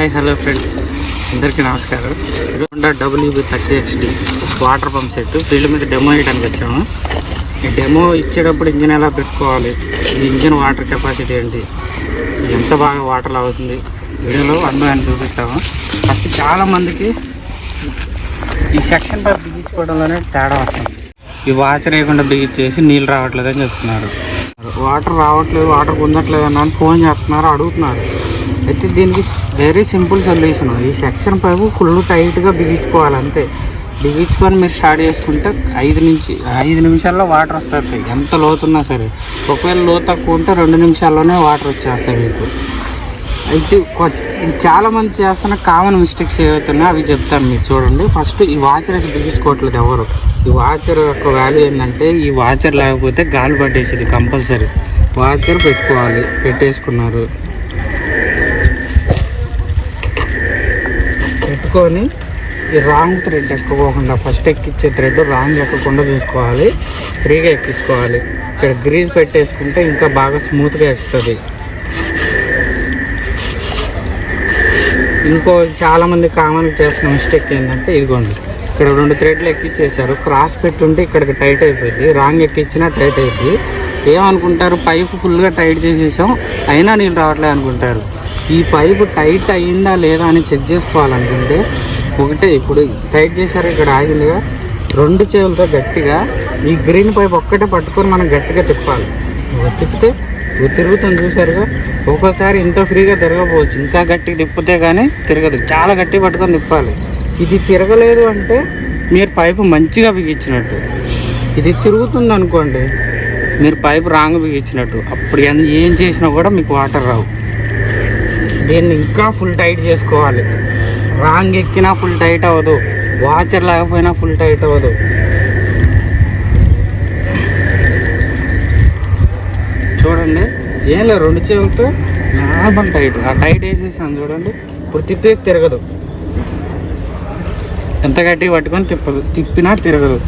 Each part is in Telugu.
Hi hello friends. అందరికీ నమస్కారం. Honda WB thirty XD water pump set. Field మీద డెమో వేయడానికి వచ్చాము. ఈ డెమో ఇచ్చేటప్పుడు ఇంజిన్ ఎలా పెట్టుకోవాలి? ఈ ఇంజిన్ వాటర్ కెపాసిటీ ఏంటి? ఎంత బాగా వాటర్ అవుతుంది వీడియోలో అందరం చూపిస్తాము. ఫస్ట్ చాలా మందికి ఈ సెక్షన్ పై బిగించుకోవడంలోనే తేడా వస్తుంది. ఈ వాచ్ లేకుండా బిగించేసి నీళ్ళు రావట్లేదు అని చెప్తున్నారు. వాటర్ రావట్లేదు వాటర్ పొందట్లేదు అని ఫోన్ చేస్తున్నారు అడుగుతున్నారు. అయితే దీనికి వెరీ సింపుల్ సొల్యూషన్ ఈ సెక్షన్ పైపు ఫుల్ టైట్గా బిగించుకోవాలి అంతే. బిగించుకొని మీరు స్టార్ట్ చేసుకుంటే ఐదు నుంచి ఐదు నిమిషాల్లో వాటర్ వస్తాయి ఎంత లోతున్నా సరే. ఒకవేళ లోతు తక్కువ ఉంటే రెండు నిమిషాల్లోనే వాటర్ వచ్చేస్తాయి మీకు. అయితే చాలామంది చేస్తున్న కామన్ మిస్టేక్స్ ఏవైతున్నాయో అవి చెప్తాను మీరు చూడండి. ఫస్ట్ ఈ వాచర్ అయితే బిగించుకోవట్లేదు ఎవరు. ఈ వాచర్ యొక్క వాల్యూ ఏంటంటే ఈ వాచర్ లేకపోతే గాలి పట్టేసేది కంపల్సరీ వాచర్ పెట్టుకోవాలి పెట్టేసుకున్నారు. పెట్టుకొని ఈ రాంగ్ థ్రెడ్ ఎక్కకోకుండా ఫస్ట్ ఎక్కించే థ్రెడ్ రాంగ్ ఎక్కకుండా చూసుకోవాలి ఫ్రీగా ఎక్కించుకోవాలి. ఇక్కడ గ్రీజ్ పెట్టేసుకుంటే ఇంకా బాగా స్మూత్గా ఎక్కుతుంది. ఇంకో చాలామంది కామన్గా కామన్ చేస్తున్న మిస్టేక్ ఏంటంటే ఇదిగోండి ఇక్కడ రెండు థ్రెడ్లు ఎక్కిచ్చేసారు. క్రాస్ పెట్టుంటే ఇక్కడికి టైట్ అయిపోయింది. రాంగ్ ఎక్కించినా టైట్ అయిపోయి ఏమనుకుంటారు? పైపు ఫుల్గా టైట్ చేసేసాం. అయినా నీళ్ళు రావట్లేదు అనుకుంటారు. ఈ పైపు టైట్ అయ్యిందా లేదా అని చెక్ చేసుకోవాలనుకుంటే ఒకటే ఇప్పుడు టైట్ చేశారు ఇక్కడ ఆగిందిగా. రెండు చేతులతో గట్టిగా ఈ గ్రీన్ పైప్ ఒక్కటే పట్టుకొని మనం గట్టిగా తిప్పాలి. తిప్పితే తిరుగుతుంది చూసారుగా. ఒక్కోసారి ఇంత ఫ్రీగా తిరగకపోవచ్చు ఇంకా గట్టిగా తిప్పితే కానీ తిరగదు. చాలా గట్టిగా పట్టుకొని తిప్పాలి. ఇది తిరగలేదు అంటే మీరు పైపు మంచిగా బిగించినట్టు. ఇది తిరుగుతుంది అనుకోండి మీరు పైపు రాంగ్ బిగించినట్టు. అప్పుడు ఏం చేసినా కూడా మీకు వాటర్ రావు. దీన్ని ఇంకా ఫుల్ టైట్ చేసుకోవాలి. రాంగ్ ఎక్కినా ఫుల్ టైట్ అవ్వదు. వాచర్ లేకపోయినా ఫుల్ టైట్ అవ్వదు. చూడండి. ఏం లేదు రెండు చేతులతో నార్మల్ టైట్ ఆ టైట్ వేసేసాను చూడండి. ఇప్పుడు తిప్పి తిరగదు. ఎంత గట్టిగా పట్టుకొని తిప్పదు. తిప్పినా తిరగదు.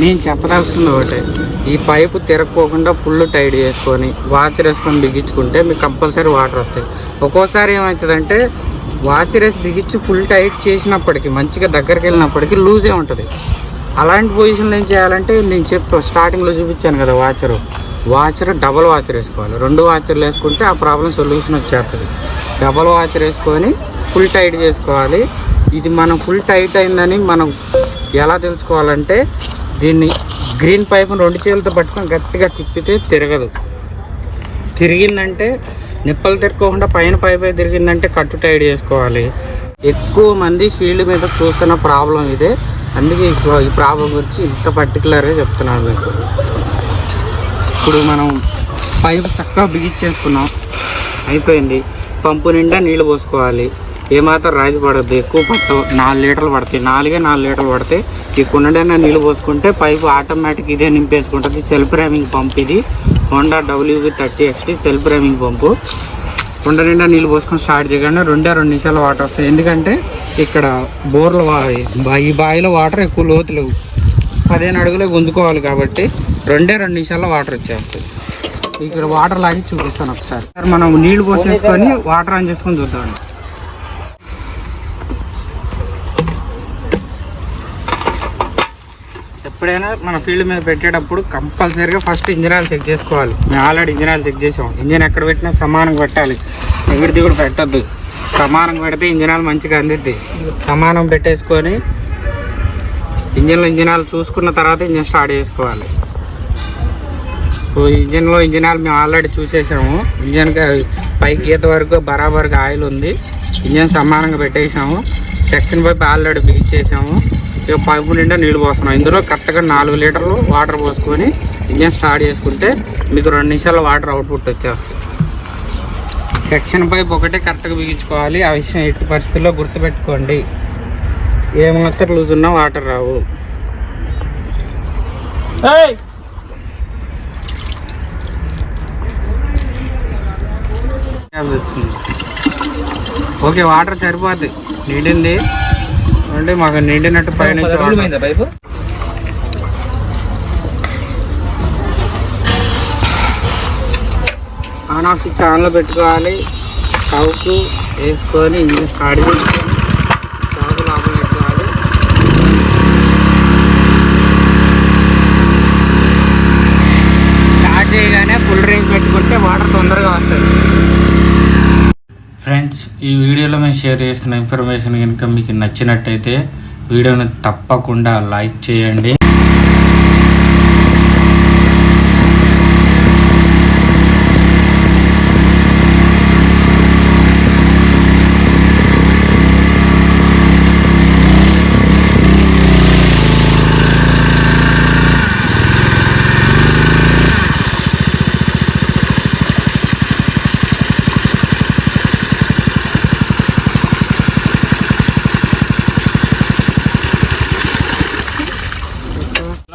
నేను చెప్పదలుచుకుంది ఒకటే. ఈ పైపు తిరగకోకుండా ఫుల్ టైట్ చేసుకొని వాచ్ వేసుకొని బిగించుకుంటే మీకు కంపల్సరీ వాటర్ వస్తాయి. ఒక్కోసారి ఏమవుతుందంటే వాచ్ వేసి బిగించి ఫుల్ టైట్ చేసినప్పటికీ మంచిగా దగ్గరికి వెళ్ళినప్పటికీ లూజే ఉంటుంది. అలాంటి పొజిషన్లో ఏం చేయాలంటే నేను చెప్పు స్టార్టింగ్లో చూపించాను కదా వాచరు. వాచర్ డబల్ వాచర్ వేసుకోవాలి. రెండు వాచర్లు వేసుకుంటే ఆ ప్రాబ్లం సొల్యూషన్ వచ్చేస్తుంది. డబల్ వాచర్ వేసుకొని ఫుల్ టైట్ చేసుకోవాలి. ఇది మనం ఫుల్ టైట్ అయిందని మనం ఎలా తెలుసుకోవాలంటే దీన్ని గ్రీన్ పైప్ను రెండు చేతులతో పట్టుకొని గట్టిగా తిప్పితే తిరగదు. తిరిగిందంటే నిప్పలు తిరగకుండా పైన పైపై తిరిగిందంటే కట్టు టైడ్ చేసుకోవాలి. ఎక్కువ మంది ఫీల్డ్ మీద చూస్తున్న ప్రాబ్లం ఇదే. అందుకే ఈ ప్రాబ్లం గురించి ఇంత పర్టికులర్గా చెప్తున్నాను మీకు. ఇప్పుడు మనం పైపు చక్కగా బిగించేసుకున్నాం అయిపోయింది. పంపు నిండా నీళ్ళు పోసుకోవాలి. ఏమాత్రం రాజు పడద్దు ఎక్కువ పట్టవు. నాలుగు లీటర్లు పడతాయి. నాలుగే నాలుగు లీటర్లు పడతాయి ఈ కుండైనా నీళ్ళు పోసుకుంటే పైపు ఆటోమేటిక్ ఇదే నింపేసుకుంటుంది. సెల్ఫ్ రైమింగ్ పంప్ ఇది. Honda WB thirty XT self priming pump కుండ నిండా నీళ్ళు పోసుకొని స్టార్ట్ చేయగానే రెండే రెండు నిమిషాలు వాటర్ వస్తాయి. ఎందుకంటే ఇక్కడ బోర్లు ఈ బావిలో వాటర్ ఎక్కువ లోతు లేవు. పదిహేను అడుగులే గుంజుకోవాలి కాబట్టి రెండే రెండు నిమిషాల్లో వాటర్ వచ్చేస్తాయి ఇక్కడ వాటర్ లాగి చూపిస్తాను ఒకసారి. సార్ మనం నీళ్ళు పోసేసుకొని వాటర్ ఆన్ చేసుకొని చూద్దాం ఎప్పుడైనా మన ఫీల్డ్ మీద పెట్టేటప్పుడు కంపల్సరీగా ఫస్ట్ ఇంజిన్ ఆయిల్ చెక్ చేసుకోవాలి. మేము ఆల్రెడీ ఇంజిన్ ఆయిల్ చెక్ చేసాం. ఇంజిన్ ఎక్కడ పెట్టినా సమానంగా పెట్టాలి. ఎగిరి దిగుడు పెట్టద్దు. సమానంగా పెడితే ఇంజిన్ ఆయిల్ మంచిగా అందిద్ది. సమానం పెట్టేసుకొని ఇంజిన్లో ఇంజిన్ ఆయిల్ చూసుకున్న తర్వాత ఇంజిన్ స్టార్ట్ చేసుకోవాలి. ఇంజన్లో ఇంజిన్లో ఇంజిన్ ఆయిల్ మేము ఆల్రెడీ చూసేసాము. ఇంజిన్కి పైకి గీత వరకు బరాబర్గా ఆయిల్ ఉంది. ఇంజిన్ సమానంగా పెట్టేసాము. సెక్షన్ పైపు ఆల్రెడీ బిగించేసాము ఇక పైపు నిండా నీళ్ళు పోస్తున్నాం. ఇందులో కరెక్ట్గా నాలుగు లీటర్లు వాటర్ పోసుకొని ఇంజిన్ స్టార్ట్ చేసుకుంటే మీకు రెండు నిమిషాల్లో వాటర్ అవుట్పుట్ వచ్చేస్తుంది. సెక్షన్ పైప్ ఒకటే కరెక్ట్గా బిగించుకోవాలి. ఆ విషయం ఎట్టి పరిస్థితుల్లో గుర్తుపెట్టుకోండి. ఏమాత్రం లూజ్ ఉన్నా వాటర్ రావు. వచ్చింది. ఓకే వాటర్ సరిపోద్ది. నిండింది. అంటే మాకు నిండినట్టు పైన ఆన్ ఆఫ్ స్విచ్ ఆన్లో పెట్టుకోవాలి. స్టవ్కు వేసుకొని ఇంజిన్ స్టార్ట్ చేసుకొని లోపల పెట్టుకోవాలి. స్టార్ట్ చేయగానే ఫుల్ రేంజ్ పెట్టుకుంటే వాటర్ తొందరగా వస్తుంది. ఫ్రెండ్స్ ఈ వీడియోలో మేము షేర్ చేస్తున్న ఇన్ఫర్మేషన్ కనుక మీకు నచ్చినట్టయితే వీడియోని తప్పకుండా లైక్ చేయండి.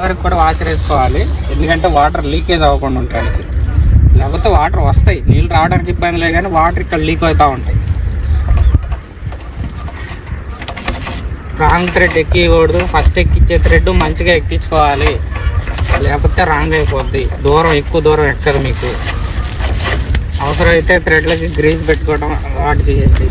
వరకు కూడా వాచ్ వేసుకోవాలి ఎందుకంటే వాటర్ లీకేజ్ అవ్వకుండా ఉంటాయి. లేకపోతే వాటర్ వస్తాయి. నీళ్ళు రావడానికి ఇబ్బంది లేదు కానీ వాటర్ ఇక్కడ లీక్ అవుతూ ఉంటాయి. రాంగ్ థ్రెడ్ ఎక్కియకూడదు. ఫస్ట్ ఎక్కించే థ్రెడ్ మంచిగా ఎక్కించుకోవాలి. లేకపోతే రాంగ్ అయిపోద్ది. దూరం ఎక్కువ దూరం ఎక్కదు మీకు. అవసరమైతే థ్రెడ్లకి గ్రీజ్ పెట్టుకోవడం వాటి చేయండి.